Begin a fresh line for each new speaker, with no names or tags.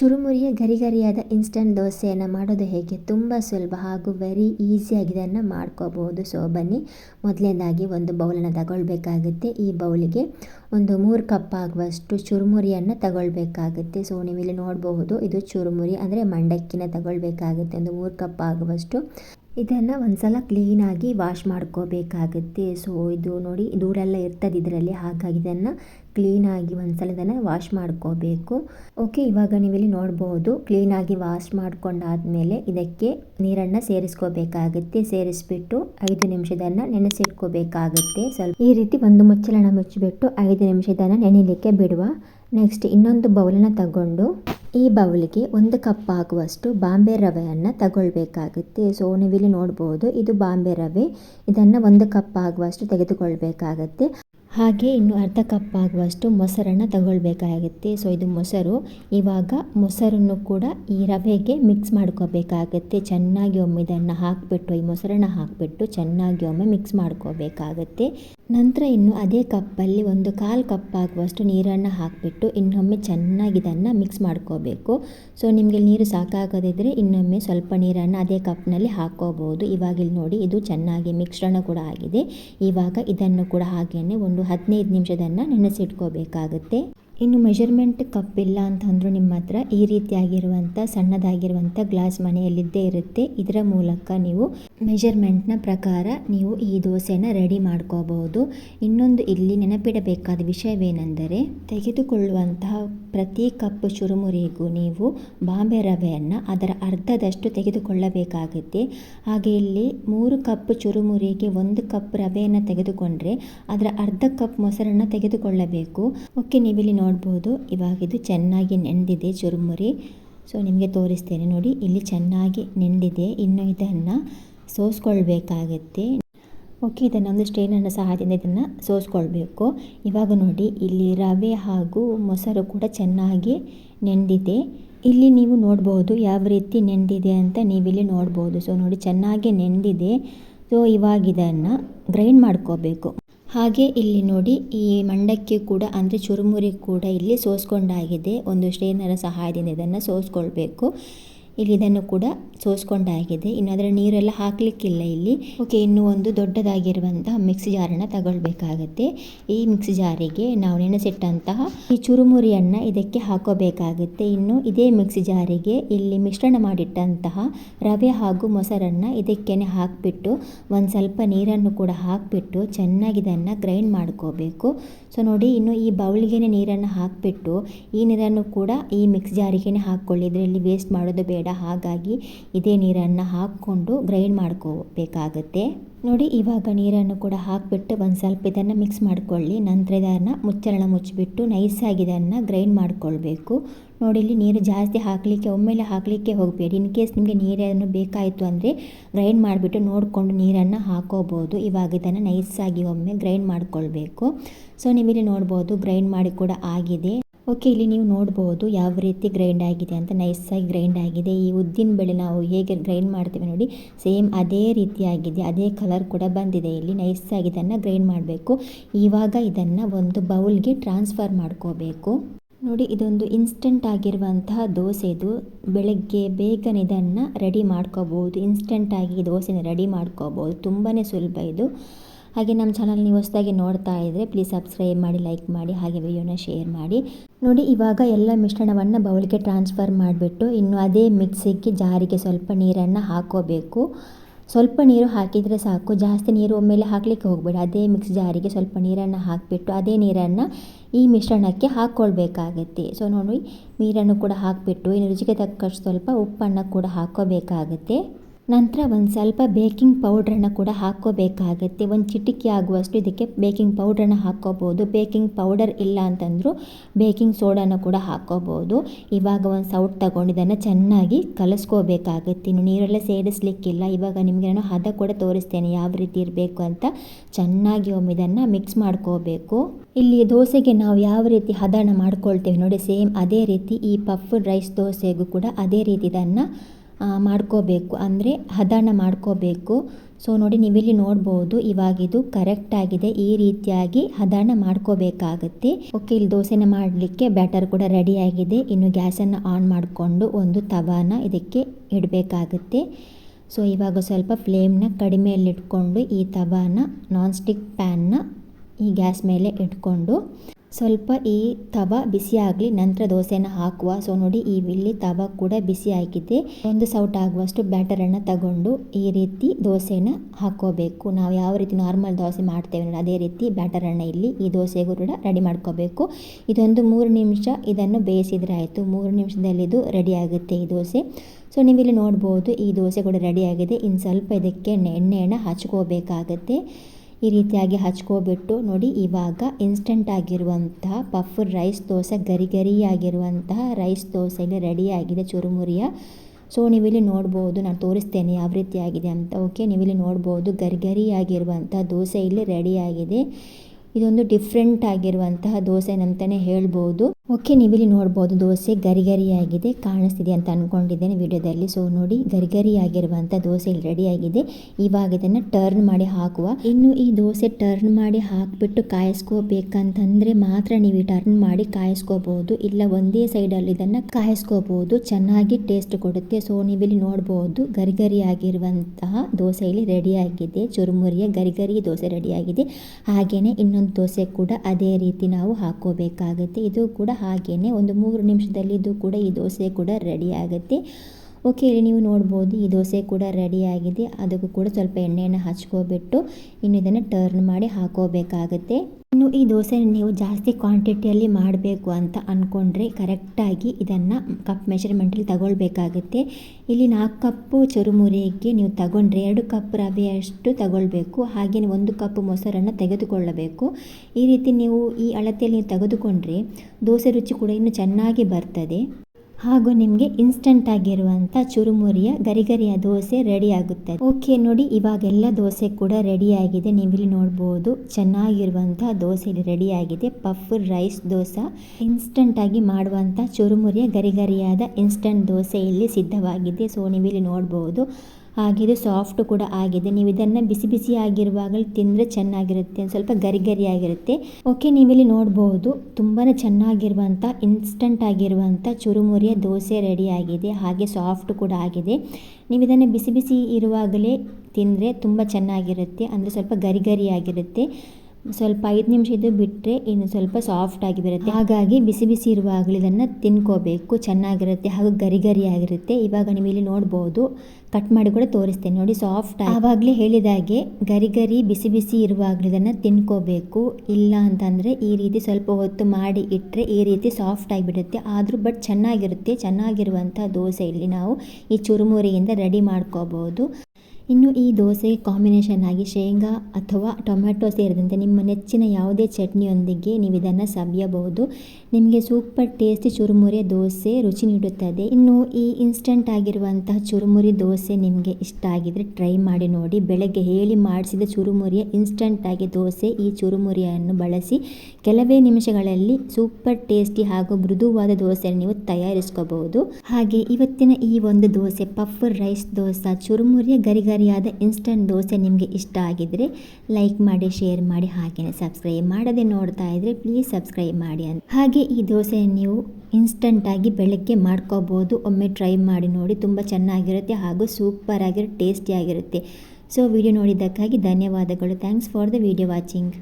ಚುರುಮುರಿಯ ಗರಿಗರಿಯಾದ ಇನ್ಸ್ಟಂಟ್ ದೋಸೆಯನ್ನು ಮಾಡೋದು ಹೇಗೆ? ತುಂಬ ಸುಲಭ ಹಾಗೂ ವೆರಿ ಈಸಿಯಾಗಿ ಇದನ್ನು ಮಾಡ್ಕೋಬಹುದು. ಸೊ ಬನ್ನಿ. ಮೊದಲನೇದಾಗಿ ಒಂದು ಬೌಲನ್ನು ತಗೊಳ್ಬೇಕಾಗುತ್ತೆ. ಈ ಬೌಲಿಗೆ ಒಂದು ಮೂರು ಕಪ್ ಆಗುವಷ್ಟು ಚುರುಮುರಿಯನ್ನು ತಗೊಳ್ಬೇಕಾಗುತ್ತೆ. ಸೊ ಇಲ್ಲಿ ನೋಡಬಹುದು, ಇದು ಚುರುಮುರಿ, ಅಂದರೆ ಮಂಡಕ್ಕಿನ ತಗೊಳ್ಬೇಕಾಗುತ್ತೆ. ಒಂದು ಮೂರು ಕಪ್ ಆಗುವಷ್ಟು ಇದನ್ನು ಒಂದ್ಸಲ ಕ್ಲೀನಾಗಿ ವಾಶ್ ಮಾಡ್ಕೋಬೇಕಾಗುತ್ತೆ. ಸೊ ಇದು ನೋಡಿ ಧೂಳೆಲ್ಲ ಇರ್ತದೆ ಇದರಲ್ಲಿ. ಹಾಗಾಗಿ ಇದನ್ನು ಕ್ಲೀನಾಗಿ ಒಂದ್ಸಲ ಇದನ್ನು ವಾಶ್ ಮಾಡ್ಕೋಬೇಕು. ಓಕೆ ಇವಾಗ ನೀವಿಲ್ಲಿ ನೋಡ್ಬೋದು. ಕ್ಲೀನಾಗಿ ವಾಶ್ ಮಾಡ್ಕೊಂಡಾದ್ಮೇಲೆ ಇದಕ್ಕೆ ನೀರನ್ನು ಸೇರಿಸ್ಕೋಬೇಕಾಗುತ್ತೆ. ಸೇರಿಸ್ಬಿಟ್ಟು ಐದು ನಿಮಿಷದನ್ನು ನೆನೆಸಿಟ್ಕೋಬೇಕಾಗುತ್ತೆ. ಸ್ವಲ್ಪ ಈ ರೀತಿ ಒಂದು ಮುಚ್ಚಳನ ಮುಚ್ಚಿಬಿಟ್ಟು ಐದು ನಿಮಿಷದನ್ನು ನೆನೆಯಲಿಕ್ಕೆ ಬಿಡುವ. ನೆಕ್ಸ್ಟ್ ಇನ್ನೊಂದು ಬೌಲನ್ನು ತಗೊಂಡು ಈ ಬೌಲಿಗೆ ಒಂದು ಕಪ್ ಆಗುವಷ್ಟು ಬಾಂಬೆ ರವೆಯನ್ನು ತಗೊಳ್ಬೇಕಾಗುತ್ತೆ. ಸೊ ನೀವಿಲ್ಲಿ ನೋಡ್ಬೋದು, ಇದು ಬಾಂಬೆ ರವೆ. ಇದನ್ನು ಒಂದು ಕಪ್ ಆಗುವಷ್ಟು ತೆಗೆದುಕೊಳ್ಬೇಕಾಗತ್ತೆ. ಹಾಗೆ ಇನ್ನು ಅರ್ಧ ಕಪ್ ಆಗುವಷ್ಟು ಮೊಸರನ್ನು ತಗೊಳ್ಬೇಕಾಗುತ್ತೆ. ಸೊ ಇದು ಮೊಸರು. ಇವಾಗ ಮೊಸರನ್ನು ಕೂಡ ಈ ರವೆಗೆ ಮಿಕ್ಸ್ ಮಾಡ್ಕೋಬೇಕಾಗುತ್ತೆ. ಚೆನ್ನಾಗಿ ಒಮ್ಮೆ ಇದನ್ನು ಹಾಕಿಬಿಟ್ಟು, ಈ ಮೊಸರನ್ನು ಹಾಕಿಬಿಟ್ಟು ಚೆನ್ನಾಗಿ ಒಮ್ಮೆ ಮಿಕ್ಸ್ ಮಾಡ್ಕೋಬೇಕಾಗುತ್ತೆ. ನಂತರ ಇನ್ನು ಅದೇ ಕಪ್ಪಲ್ಲಿ ಒಂದು ಕಾಲು ಕಪ್ ಆಗುವಷ್ಟು ನೀರನ್ನು ಹಾಕಿಬಿಟ್ಟು ಇನ್ನೊಮ್ಮೆ ಚೆನ್ನಾಗಿ ಇದನ್ನು ಮಿಕ್ಸ್ ಮಾಡ್ಕೋಬೇಕು. ಸೊ ನಿಮಗೆ ನೀರು ಸಾಕಾಗದಿದ್ದರೆ ಇನ್ನೊಮ್ಮೆ ಸ್ವಲ್ಪ ನೀರನ್ನು ಅದೇ ಕಪ್ನಲ್ಲಿ ಹಾಕ್ಕೋಬೋದು. ಇವಾಗಿಲ್ಲಿ ನೋಡಿ, ಇದು ಚೆನ್ನಾಗಿ ಮಿಶ್ರಣ ಕೂಡ ಆಗಿದೆ. ಇವಾಗ ಇದನ್ನು ಕೂಡ ಹಾಗೆಯೇ ಒಂದು ಹದಿನೈದು ನಿಮಿಷದನ್ನು ನೆನೆಸಿಟ್ಕೋಬೇಕಾಗುತ್ತೆ. ಇನ್ನು ಮೆಷರ್ಮೆಂಟ್ ಕಪ್ ಇಲ್ಲ ಅಂತಂದರೂ ನಿಮ್ಮ ಹತ್ರ ಈ ರೀತಿಯಾಗಿರುವಂಥ ಸಣ್ಣದಾಗಿರುವಂಥ ಗ್ಲಾಸ್ ಮನೆಯಲ್ಲಿದ್ದೇ ಇರುತ್ತೆ. ಇದರ ಮೂಲಕ ನೀವು ಮೆಷರ್ಮೆಂಟ್ನ ಪ್ರಕಾರ ನೀವು ಈ ದೋಸೆನ ರೆಡಿ ಮಾಡ್ಕೋಬಹುದು. ಇನ್ನೊಂದು ಇಲ್ಲಿ ನೆನಪಿಡಬೇಕಾದ ವಿಷಯವೇನೆಂದರೆ, ತೆಗೆದುಕೊಳ್ಳುವಂತಹ ಪ್ರತಿ ಕಪ್ ಚುರುಮುರಿಗೂ ನೀವು ಬಾಂಬೆ ರವೆಯನ್ನು ಅದರ ಅರ್ಧದಷ್ಟು ತೆಗೆದುಕೊಳ್ಳಬೇಕಾಗುತ್ತೆ. ಹಾಗೆ ಇಲ್ಲಿ ಮೂರು ಕಪ್ ಚುರುಮುರಿಗೆ ಒಂದು ಕಪ್ ರವೆಯನ್ನು ತೆಗೆದುಕೊಂಡ್ರೆ ಅದರ ಅರ್ಧ ಕಪ್ ಮೊಸರನ್ನು ತೆಗೆದುಕೊಳ್ಳಬೇಕು. ಓಕೆ, ನೀವಿಲ್ಲಿ ನೋಡ್ಬೋದು. ಇವಾಗ ಇದು ಚೆನ್ನಾಗಿ ನೆಂದಿದೆ ಚುರುಮುರಿ. ಸೊ ನಿಮಗೆ ತೋರಿಸ್ತೇನೆ ನೋಡಿ. ಇಲ್ಲಿ ಚೆನ್ನಾಗಿ ನೆಂದಿದೆ. ಇನ್ನು ಇದನ್ನು ಸೋಸ್ಕೊಳ್ಬೇಕಾಗತ್ತೆ. ಓಕೆ ಇದನ್ನು ಒಂದು ಸ್ಟೇನನ್ನು ಸಹಾಯದಿಂದ ಇದನ್ನು ಸೋಸ್ಕೊಳ್ಬೇಕು. ಇವಾಗ ನೋಡಿ, ಇಲ್ಲಿ ರವೆ ಹಾಗೂ ಮೊಸರು ಕೂಡ ಚೆನ್ನಾಗಿ ನೆಂದಿದೆ. ಇಲ್ಲಿ ನೀವು ನೋಡ್ಬೋದು ಯಾವ ರೀತಿ ನೆಂದಿದೆ ಅಂತ ನೀವಿಲ್ಲಿ ನೋಡ್ಬೋದು. ಸೊ ನೋಡಿ, ಚೆನ್ನಾಗಿ ನೆಂದಿದೆ. ಸೊ ಇವಾಗ ಇದನ್ನು ಗ್ರೈಂಡ್ ಮಾಡ್ಕೋಬೇಕು. ಹಾಗೆ ಇಲ್ಲಿ ನೋಡಿ, ಈ ಮಂಡಕ್ಕಿ ಕೂಡ, ಅಂದರೆ ಚುರುಮುರಿ ಕೂಡ ಇಲ್ಲಿ ಸೋಸ್ಕೊಂಡಾಗಿದೆ. ಒಂದು ಶ್ರೇಣರ ಸಹಾಯದಿಂದ ಇದನ್ನು ಸೋಸ್ಕೊಳ್ಬೇಕು. ಇಲ್ಲಿ ಇದನ್ನು ಕೂಡ ಸೋಸ್ಕೊಂಡಾಗಿದೆ. ಇನ್ನು ಅದರ ನೀರೆಲ್ಲ ಹಾಕಲಿಕ್ಕಿಲ್ಲ ಇಲ್ಲಿ. ಓಕೆ, ಇನ್ನು ಒಂದು ದೊಡ್ಡದಾಗಿರುವಂತಹ ಮಿಕ್ಸಿ ಜಾರನ್ನು ತಗೊಳ್ಬೇಕಾಗತ್ತೆ. ಈ ಮಿಕ್ಸಿ ಜಾರಿಗೆ ನಾವು ನೆನೆಸಿಟ್ಟಂತಹ ಈ ಚುರುಮುರಿಯನ್ನು ಇದಕ್ಕೆ ಹಾಕೋಬೇಕಾಗುತ್ತೆ. ಇನ್ನು ಇದೇ ಮಿಕ್ಸಿ ಜಾರಿಗೆ ಇಲ್ಲಿ ಮಿಶ್ರಣ ಮಾಡಿಟ್ಟಂತಹ ರವೆ ಹಾಗೂ ಮೊಸರನ್ನು ಇದಕ್ಕೆನೆ ಹಾಕಿಬಿಟ್ಟು ಒಂದು ಸ್ವಲ್ಪ ನೀರನ್ನು ಕೂಡ ಹಾಕಿಬಿಟ್ಟು ಚೆನ್ನಾಗಿ ಇದನ್ನು ಗ್ರೈಂಡ್ ಮಾಡ್ಕೋಬೇಕು. ಸೊ, ನೋಡಿ, ಇನ್ನು ಈ ಬೌಲ್ಗೆ ನೀರನ್ನು ಹಾಕಿಬಿಟ್ಟು ಈ ನೀರನ್ನು ಕೂಡ ಈ ಮಿಕ್ಸಿ ಜಾರಿಗೆ ಹಾಕ್ಕೊಳ್ಳಿ. ಇದರಲ್ಲಿ ವೇಸ್ಟ್ ಮಾಡೋದು ಬೇಡ. ಹಾಗಾಗಿ ಇದೇ ನೀರನ್ನು ಹಾಕ್ಕೊಂಡು ಗ್ರೈಂಡ್ ಮಾಡ್ಕೋಬೇಕಾಗುತ್ತೆ. ನೋಡಿ, ಇವಾಗ ನೀರನ್ನು ಕೂಡ ಹಾಕಿಬಿಟ್ಟು ಒಂದು ಸ್ವಲ್ಪ ಇದನ್ನು ಮಿಕ್ಸ್ ಮಾಡ್ಕೊಳ್ಳಿ. ನಂತರ ಇದನ್ನು ಮುಚ್ಚಳನ ಮುಚ್ಚಿಬಿಟ್ಟು ನೈಸಾಗಿ ಇದನ್ನು ಗ್ರೈಂಡ್ ಮಾಡ್ಕೊಳ್ಬೇಕು. ನೋಡಿ, ಇಲ್ಲಿ ನೀರು ಜಾಸ್ತಿ ಹಾಕಲಿಕ್ಕೆ, ಒಮ್ಮೆಲೆ ಹಾಕಲಿಕ್ಕೆ ಹೋಗಬೇಡಿ. ಇನ್ ಕೇಸ್ ನಿಮಗೆ ನೀರನ್ನು ಬೇಕಾಯಿತು ಅಂದರೆ ಗ್ರೈಂಡ್ ಮಾಡಿಬಿಟ್ಟು ನೋಡಿಕೊಂಡು ನೀರನ್ನು ಹಾಕೋಬೋದು. ಇವಾಗ ಇದನ್ನು ನೈಸಾಗಿ ಒಮ್ಮೆ ಗ್ರೈಂಡ್ ಮಾಡ್ಕೊಳ್ಬೇಕು. ಸೊ ನೀವಿಲ್ಲಿ ನೋಡ್ಬೋದು ಗ್ರೈಂಡ್ ಮಾಡಿ ಕೂಡ ಆಗಿದೆ. ಓಕೆ, ಇಲ್ಲಿ ನೀವು ನೋಡ್ಬೋದು ಯಾವ ರೀತಿ ಗ್ರೈಂಡ್ ಆಗಿದೆ ಅಂತ. ನೈಸಾಗಿ ಗ್ರೈಂಡ್ ಆಗಿದೆ. ಈ ಉದ್ದಿನ ಬೇಳೆ ನಾವು ಹೇಗೆ ಗ್ರೈಂಡ್ ಮಾಡ್ತೇವೆ ನೋಡಿ. ಸೇಮ್ ಅದೇ ರೀತಿಯಾಗಿದೆ ಅದೇ ಕಲರ್ ಕೂಡ ಬಂದಿದೆ ಇಲ್ಲಿ. ನೈಸಾಗಿ ಇದನ್ನು ಗ್ರೈಂಡ್ ಮಾಡಬೇಕು. ಇವಾಗ ಇದನ್ನು ಒಂದು ಬೌಲ್ಗೆ ಟ್ರಾನ್ಸ್ಫರ್ ಮಾಡ್ಕೋಬೇಕು. ನೋಡಿ, ಇದೊಂದು ಇನ್ಸ್ಟೆಂಟ್ ಆಗಿರುವಂತಹ ದೋಸೆ ಇದು. ಬೆಳಗ್ಗೆ ಬೇಗನೆ ಇದನ್ನು ರೆಡಿ ಮಾಡ್ಕೋಬೋದು ಇನ್ಸ್ಟೆಂಟಾಗಿ ದೋಸೆನ ರೆಡಿ ಮಾಡ್ಕೋಬೋದು ತುಂಬಾ ಸುಲಭ ಇದು. ಹಾಗೆ ನಮ್ಮ ಚಾನಲ್ ನೀವು ಹೊಸದಾಗಿ ನೋಡ್ತಾ ಇದ್ದರೆ ಪ್ಲೀಸ್ ಸಬ್ಸ್ಕ್ರೈಬ್ ಮಾಡಿ ಲೈಕ್ ಮಾಡಿ, ಹಾಗೆ ವಿಡಿಯೋನ ಶೇರ್ ಮಾಡಿ. ನೋಡಿ, ಇವಾಗ ಎಲ್ಲ ಮಿಶ್ರಣವನ್ನು ಬೌಲ್ಗೆ ಟ್ರಾನ್ಸ್ಫರ್ ಮಾಡಿಬಿಟ್ಟು ಇನ್ನು ಅದೇ ಮಿಕ್ಸಿಗೆ ಜಾರಿಗೆ ಸ್ವಲ್ಪ ನೀರನ್ನು ಹಾಕೋಬೇಕು. ಸ್ವಲ್ಪ ನೀರು ಹಾಕಿದರೆ ಸಾಕು. ಜಾಸ್ತಿ ನೀರು ಒಮ್ಮೆಲೆ ಹಾಕಲಿಕ್ಕೆ ಹೋಗಬೇಡಿ. ಅದೇ ಮಿಕ್ಸ್ ಜಾರಿಗೆ ಸ್ವಲ್ಪ ನೀರನ್ನು ಹಾಕಿಬಿಟ್ಟು ಅದೇ ನೀರನ್ನು ಈ ಮಿಶ್ರಣಕ್ಕೆ ಹಾಕ್ಕೊಳ್ಬೇಕಾಗತ್ತೆ ಸೊ ನೋಡಿ, ನೀರನ್ನು ಕೂಡ ಹಾಕಿಬಿಟ್ಟು, ಇನ್ನು ರುಚಿಗೆ ತಕ್ಕಷ್ಟು ಸ್ವಲ್ಪ ಉಪ್ಪನ್ನು ಕೂಡ ಹಾಕ್ಕೋಬೇಕಾಗತ್ತೆ ನಂತರ ಒಂದು ಸ್ವಲ್ಪ ಬೇಕಿಂಗ್ ಪೌಡ್ರನ್ನು ಕೂಡ ಹಾಕ್ಕೋಬೇಕಾಗತ್ತೆ. ಒಂದು ಚಿಟಿಕೆ ಆಗುವಷ್ಟು ಇದಕ್ಕೆ ಬೇಕಿಂಗ್ ಪೌಡ್ರನ್ನು ಹಾಕ್ಕೋಬೋದು. ಬೇಕಿಂಗ್ ಪೌಡರ್ ಇಲ್ಲ ಅಂತಂದರೂ ಬೇಕಿಂಗ್ ಸೋಡಾನ ಕೂಡ ಹಾಕ್ಕೋಬೋದು. ಇವಾಗ ಒಂದು ಸೌಟ್ ತಗೊಂಡು ಇದನ್ನು ಚೆನ್ನಾಗಿ ಕಲಸ್ಕೋಬೇಕಾಗುತ್ತೆ. ಇನ್ನು ನೀರೆಲ್ಲ ಸೇರಿಸ್ಲಿಕ್ಕಿಲ್ಲ ಇವಾಗ ನಿಮಗೆ ನಾನು ಹದ ಕೂಡ ತೋರಿಸ್ತೇನೆ ಯಾವ ರೀತಿ ಇರಬೇಕು ಅಂತ. ಚೆನ್ನಾಗಿ ಒಮ್ಮೆ ಇದನ್ನು ಮಿಕ್ಸ್ ಮಾಡ್ಕೋಬೇಕು. ಇಲ್ಲಿ ದೋಸೆಗೆ ನಾವು ಯಾವ ರೀತಿ ಹದನ ಮಾಡ್ಕೊಳ್ತೇವೆ ನೋಡಿ, ಸೇಮ್ ಅದೇ ರೀತಿ ಈ ಪಫ್ ರೈಸ್ ದೋಸೆಗೂ ಕೂಡ ಅದೇ ರೀತಿ ಇದನ್ನು ಮಾಡ್ಕೋಬೇಕು. ಅಂದರೆ ಹದನ ಮಾಡ್ಕೋಬೇಕು. ಸೊ ನೋಡಿ ನೀವಿಲ್ಲಿ ನೋಡ್ಬೋದು, ಇವಾಗಿದು ಕರೆಕ್ಟ್ ಆಗಿದೆ. ಈ ರೀತಿಯಾಗಿ ಹದನ ಮಾಡ್ಕೋಬೇಕಾಗುತ್ತೆ. ಓಕೆ ಇಲ್ಲಿ ದೋಸೆನ ಮಾಡಲಿಕ್ಕೆ ಬ್ಯಾಟರ್ ಕೂಡ ರೆಡಿ ಆಗಿದೆ. ಇನ್ನು ಗ್ಯಾಸನ್ನು ಆನ್ ಮಾಡಿಕೊಂಡು ಒಂದು ತವಾನ ಇದಕ್ಕೆ ಇಡಬೇಕಾಗುತ್ತೆ. ಸೊ ಇವಾಗ ಸ್ವಲ್ಪ ಫ್ಲೇಮ್ನ ಕಡಿಮೆಯಲ್ಲಿಟ್ಕೊಂಡು ಈ ತವಾನ ನಾನ್ ಸ್ಟಿಕ್ ಪ್ಯಾನ್ನ ಈ ಗ್ಯಾಸ್ ಮೇಲೆ ಇಟ್ಕೊಂಡು ಸ್ವಲ್ಪ ಈ ತವ ಬಿಸಿ ಆಗಲಿ ನಂತರ ದೋಸೆನ ಹಾಕುವ. ಸೊ, ನೋಡಿ, ಈ ಇಲ್ಲಿ ತವ ಕೂಡ ಬಿಸಿ ಆಗಿದೆ ಒಂದು ಸೌಟ್ ಆಗುವಷ್ಟು ಬ್ಯಾಟರನ್ನು ತಗೊಂಡು ಈ ರೀತಿ ದೋಸೆನ ಹಾಕೋಬೇಕು ನಾವು ಯಾವ ರೀತಿ ನಾರ್ಮಲ್ ದೋಸೆ ಮಾಡ್ತೇವೆ ನೋಡಿ, ಅದೇ ರೀತಿ ಬ್ಯಾಟರನ್ನು ಇಲ್ಲಿ ಈ ದೋಸೆಗೂ ಕೂಡ ರೆಡಿ ಮಾಡ್ಕೋಬೇಕು. ಇದೊಂದು ಮೂರು ನಿಮಿಷ ಇದನ್ನು ಬೇಯಿಸಿದ್ರೆ ಆಯಿತು. ಮೂರು ನಿಮಿಷದಲ್ಲಿ ಇದು ರೆಡಿ ಆಗುತ್ತೆ ಈ ದೋಸೆ. ಸೊ, ನೀವಿಲ್ಲಿ ನೋಡ್ಬೋದು ಈ ದೋಸೆ ಕೂಡ ರೆಡಿಯಾಗಿದೆ ಇನ್ನು ಸ್ವಲ್ಪ ಇದಕ್ಕೆ ಎಣ್ಣೆಯನ್ನು ಹಚ್ಕೋಬೇಕಾಗತ್ತೆ. ಈ ರೀತಿಯಾಗಿ ಹಚ್ಕೋಬಿಟ್ಟು ನೋಡಿ, ಇವಾಗ ಇನ್ಸ್ಟೆಂಟ್ ಆಗಿರುವಂತಹ ಪಫ್ ರೈಸ್ ದೋಸೆ, ಗರಿ ಗರಿಯಾಗಿರುವಂತಹ ರೈಸ್ ದೋಸೆ ಇಲ್ಲಿ ರೆಡಿಯಾಗಿದೆ ಚುರುಮುರಿಯ. ಸೊ ನೀವಿಲ್ಲಿ ನೋಡ್ಬೋದು, ನಾನು ತೋರಿಸ್ತೇನೆ ಯಾವ ರೀತಿ ಆಗಿದೆ ಅಂತ. ಓಕೆ ನೀವಿಲ್ಲಿ ನೋಡ್ಬೋದು, ಗರಿ ಗರಿಯಾಗಿರುವಂಥ ದೋಸೆ ಇಲ್ಲಿ ರೆಡಿಯಾಗಿದೆ ಇದೊಂದು ಡಿಫ್ರೆಂಟ್ ಆಗಿರುವಂತಹ ದೋಸೆ ಅಂತಾನೆ ಹೇಳ್ಬೋದು. ಓಕೆ ನೀವಿಲ್ಲಿ ನೋಡ್ಬೋದು ದೋಸೆ ಗರಿ ಗರಿಯಾಗಿದೆ ಕಾಣಿಸ್ತಿದೆ ಅಂತ ಅಂದ್ಕೊಂಡಿದ್ದೇನೆ ವಿಡಿಯೋದಲ್ಲಿ. ಸೊ ನೋಡಿ ಗರಿ ಗರಿಯಾಗಿರುವಂಥ ದೋಸೆ ಇಲ್ಲಿ ರೆಡಿ ಆಗಿದೆ. ಇವಾಗ ಇದನ್ನು ಟರ್ನ್ ಮಾಡಿ ಹಾಕುವ. ಇನ್ನು ಈ ದೋಸೆ ಟರ್ನ್ ಮಾಡಿ ಹಾಕಿಬಿಟ್ಟು ಕಾಯಿಸ್ಕೋಬೇಕಂತಂದರೆ ಮಾತ್ರ ನೀವು ಟರ್ನ್ ಮಾಡಿ ಕಾಯಿಸ್ಕೋಬಹುದು ಇಲ್ಲ, ಒಂದೇ ಸೈಡಲ್ಲಿ ಇದನ್ನು ಕಾಯಿಸ್ಕೋಬಹುದು ಚೆನ್ನಾಗಿ ಟೇಸ್ಟ್ ಕೊಡುತ್ತೆ. ಸೊ ನೀವಿಲ್ಲಿ ನೋಡಬಹುದು ಗರಿ ಗರಿಯಾಗಿರುವಂತಹ ದೋಸೆ ಇಲ್ಲಿ ಆಗಿದೆ. ಚುರುಮುರಿಯ ಗರಿ ಗರಿ ದೋಸೆ ರೆಡಿಯಾಗಿದೆ ಹಾಗೆಯೇ ಇನ್ನೊಂದು ದೋಸೆ ಕೂಡ ಅದೇ ರೀತಿ ನಾವು ಹಾಕೋಬೇಕಾಗುತ್ತೆ ಇದು ಕೂಡ ಹಾಗೆಯೇ ಒಂದು ಮೂರು ನಿಮಿಷದಲ್ಲಿ ಇದು ಕೂಡ ಈ ದೋಸೆ ಕೂಡ ರೆಡಿ ಆಗುತ್ತೆ. ಓಕೆ ಇಲ್ಲಿ ನೀವು ನೋಡ್ಬೋದು ಈ ದೋಸೆ ಕೂಡ ರೆಡಿಯಾಗಿದೆ ಅದಕ್ಕೂ ಕೂಡ ಸ್ವಲ್ಪ ಎಣ್ಣೆಯನ್ನು ಹಚ್ಕೋಬಿಟ್ಟು ಇನ್ನು ಇದನ್ನು ಟರ್ನ್ ಮಾಡಿ ಹಾಕೋಬೇಕಾಗುತ್ತೆ ಇನ್ನು ಈ ದೋಸೆ ನೀವು ಜಾಸ್ತಿ ಕ್ವಾಂಟಿಟಿಯಲ್ಲಿ ಮಾಡಬೇಕು ಅಂತ ಅಂದ್ಕೊಂಡ್ರೆ ಕರೆಕ್ಟಾಗಿ ಇದನ್ನು ಕಪ್ ಮೆಷರ್ಮೆಂಟಲ್ಲಿ ತಗೊಳ್ಬೇಕಾಗುತ್ತೆ. ಇಲ್ಲಿ ನಾಲ್ಕು ಕಪ್ಪು ಚುರುಮುರಿಗೆ ನೀವು ತಗೊಂಡ್ರೆ ಎರಡು ಕಪ್ ರವೆಯಷ್ಟು ತಗೊಳ್ಬೇಕು. ಹಾಗೆಯೇ ಒಂದು ಕಪ್ ಮೊಸರನ್ನು ತೆಗೆದುಕೊಳ್ಳಬೇಕು. ಈ ರೀತಿ ನೀವು ಈ ಅಳತೆಯಲ್ಲಿ ನೀವು ತೆಗೆದುಕೊಂಡ್ರೆ ದೋಸೆ ರುಚಿ ಕೂಡ ಇನ್ನೂ ಚೆನ್ನಾಗಿ ಬರ್ತದೆ. ಹಾಗೂ ನಿಮಗೆ ಇನ್ಸ್ಟಂಟ್ ಆಗಿರುವಂಥ ಚುರುಮುರಿಯ ಗರಿಗರಿಯ ದೋಸೆ ರೆಡಿ ಆಗುತ್ತದೆ ಓಕೆ ನೋಡಿ, ಇವಾಗೆಲ್ಲ ದೋಸೆ ಕೂಡ ರೆಡಿ ಆಗಿದೆ. ನೀವಿಲ್ಲಿ ನೋಡ್ಬೋದು ಚೆನ್ನಾಗಿರುವಂಥ ದೋಸೆ ಇಲ್ಲಿ ರೆಡಿ ಆಗಿದೆ. Puff rice dosa. ಇನ್ಸ್ಟಂಟ್ ಆಗಿ ಮಾಡುವಂಥ ಚುರುಮುರಿಯ ಗರಿಗರಿಯಾದ ಇನ್ಸ್ಟಂಟ್ ದೋಸೆ ಇಲ್ಲಿ ಸಿದ್ಧವಾಗಿದೆ. ಸೊ ನೀವಿಲ್ಲಿ ನೋಡ್ಬೋದು. ಹಾಗೆ ಇದು ಸಾಫ್ಟ್ ಕೂಡ ಆಗಿದೆ. ನೀವು ಇದನ್ನು ಬಿಸಿ ಬಿಸಿ ಆಗಿರುವಾಗಲೇ ತಿಂದರೆ ಚೆನ್ನಾಗಿರುತ್ತೆ. ಸ್ವಲ್ಪ ಗರಿ ಗರಿ ಆಗಿರುತ್ತೆ. ಓಕೆ ನೀವಿಲ್ಲಿ ನೋಡಬಹುದು ತುಂಬಾ ಚೆನ್ನಾಗಿರುವಂಥ ಇನ್ಸ್ಟಂಟ್ ಆಗಿರುವಂಥ ಚುರುಮುರಿಯ ದೋಸೆ ರೆಡಿ ಆಗಿದೆ. ಹಾಗೆ ಸಾಫ್ಟ್ ಕೂಡ ಆಗಿದೆ. ನೀವು ಇದನ್ನು ಬಿಸಿ ಬಿಸಿ ಇರುವಾಗಲೇ ತಿಂದರೆ ತುಂಬ ಚೆನ್ನಾಗಿರುತ್ತೆ. ಅಂದರೆ ಸ್ವಲ್ಪ ಗರಿ ಗರಿ ಆಗಿರುತ್ತೆ. ಸ್ವಲ್ಪ ಐದು ನಿಮಿಷ ಇದು ಬಿಟ್ಟರೆ ಇನ್ನು ಸ್ವಲ್ಪ ಸಾಫ್ಟ್ ಆಗಿ ಬರುತ್ತೆ. ಹಾಗಾಗಿ ಬಿಸಿ ಬಿಸಿ ಇರುವಾಗಲೇ ಇದನ್ನು ತಿನ್ಕೋಬೇಕು. ಚೆನ್ನಾಗಿರುತ್ತೆ ಹಾಗೂ ಗರಿ ಗರಿ ಆಗಿರುತ್ತೆ. ಇವಾಗ ನೀವು ಇಲ್ಲಿ ನೋಡ್ಬೋದು. ಕಟ್ ಮಾಡಿ ಕೂಡ ತೋರಿಸ್ತೇನೆ. ನೋಡಿ ಸಾಫ್ಟ್ ಆವಾಗಲೇ ಹೇಳಿದಾಗೆ ಗರಿ ಗರಿ ಬಿಸಿ ಬಿಸಿ ಇರುವಾಗಲೇ ಇದನ್ನು ತಿನ್ಕೋಬೇಕು. ಇಲ್ಲ ಅಂತಂದರೆ ಈ ರೀತಿ ಸ್ವಲ್ಪ ಹೊತ್ತು ಮಾಡಿ ಇಟ್ಟರೆ ಈ ರೀತಿ ಸಾಫ್ಟ್ ಆಗಿಬಿಡುತ್ತೆ ಆದರೂ ಬಟ್ ಚೆನ್ನಾಗಿರುತ್ತೆ. ಚೆನ್ನಾಗಿರುವಂಥ ದೋಸೆ ಇಲ್ಲಿ ನಾವು ಈ ಚುರುಮುರಿಯಿಂದ ರೆಡಿ ಮಾಡ್ಕೋಬೋದು. ಇನ್ನು ಈ ದೋಸೆಗೆ ಕಾಂಬಿನೇಷನ್ ಆಗಿ ಶೇಂಗಾ ಅಥವಾ ಟೊಮೆಟೊ ಸೇರಿದಂತೆ ನಿಮ್ಮ ನೆಚ್ಚಿನ ಯಾವುದೇ ಚಟ್ನಿಯೊಂದಿಗೆ ನೀವು ಇದನ್ನು ಸವಿಯಬಹುದು. ನಿಮಗೆ ಸೂಪರ್ ಟೇಸ್ಟಿ ಚುರುಮುರಿ ದೋಸೆ ರುಚಿ ನೀಡುತ್ತದೆ. ಇನ್ನು ಈ ಇನ್ಸ್ಟೆಂಟ್ ಆಗಿರುವಂತಹ ಚುರುಮುರಿ ದೋಸೆ ನಿಮಗೆ ಇಷ್ಟ ಆಗಿದ್ರೆ ಟ್ರೈ ಮಾಡಿ ನೋಡಿ. ಬೆಳಗ್ಗೆ ಹೇಳಿ ಮಾಡಿಸಿದ ಚುರುಮುರಿಯ ಇನ್ಸ್ಟಂಟ್ ಆಗಿ ದೋಸೆ ಈ ಚುರುಮುರಿಯನ್ನು ಬಳಸಿ ಕೆಲವೇ ನಿಮಿಷಗಳಲ್ಲಿ ಸೂಪರ್ ಟೇಸ್ಟಿ ಹಾಗೂ ಮೃದುವಾದ ದೋಸೆಯನ್ನು ನೀವು ತಯಾರಿಸ್ಕೋಬಹುದು. ಹಾಗೆ ಇವತ್ತಿನ ಈ ಒಂದು ದೋಸೆ ಪಫ್ ರೈಸ್ ದೋಸೆ ಚುರುಮುರಿಯ ಗರಿಗರಿಯಾದ ಇನ್ಸ್ಟಂಟ್ ದೋಸೆ ನಿಮಗೆ ಇಷ್ಟ ಆಗಿದ್ದರೆ ಲೈಕ್ ಮಾಡಿ ಶೇರ್ ಮಾಡಿ ಹಾಗೆಯೇ ಸಬ್ಸ್ಕ್ರೈಬ್ ಮಾಡದೆ ನೋಡ್ತಾ ಇದ್ದರೆ ಪ್ಲೀಸ್ ಸಬ್ಸ್ಕ್ರೈಬ್ ಮಾಡಿ ಅಂತ. ಹಾಗೆ ಈ ದೋಸೆ ನೀವು ಇನ್ಸ್ಟಂಟಾಗಿ ಬೆಳಗ್ಗೆ ಮಾಡ್ಕೋಬೋದು. ಒಮ್ಮೆ ಟ್ರೈ ಮಾಡಿ ನೋಡಿ ತುಂಬ ಚೆನ್ನಾಗಿರುತ್ತೆ ಹಾಗೂ ಸೂಪರ್ ಟೇಸ್ಟಿಯಾಗಿರುತ್ತೆ ಸೊ ವಿಡಿಯೋ ನೋಡಿದ್ದಕ್ಕಾಗಿ ಧನ್ಯವಾದಗಳು. Thanks for the video watching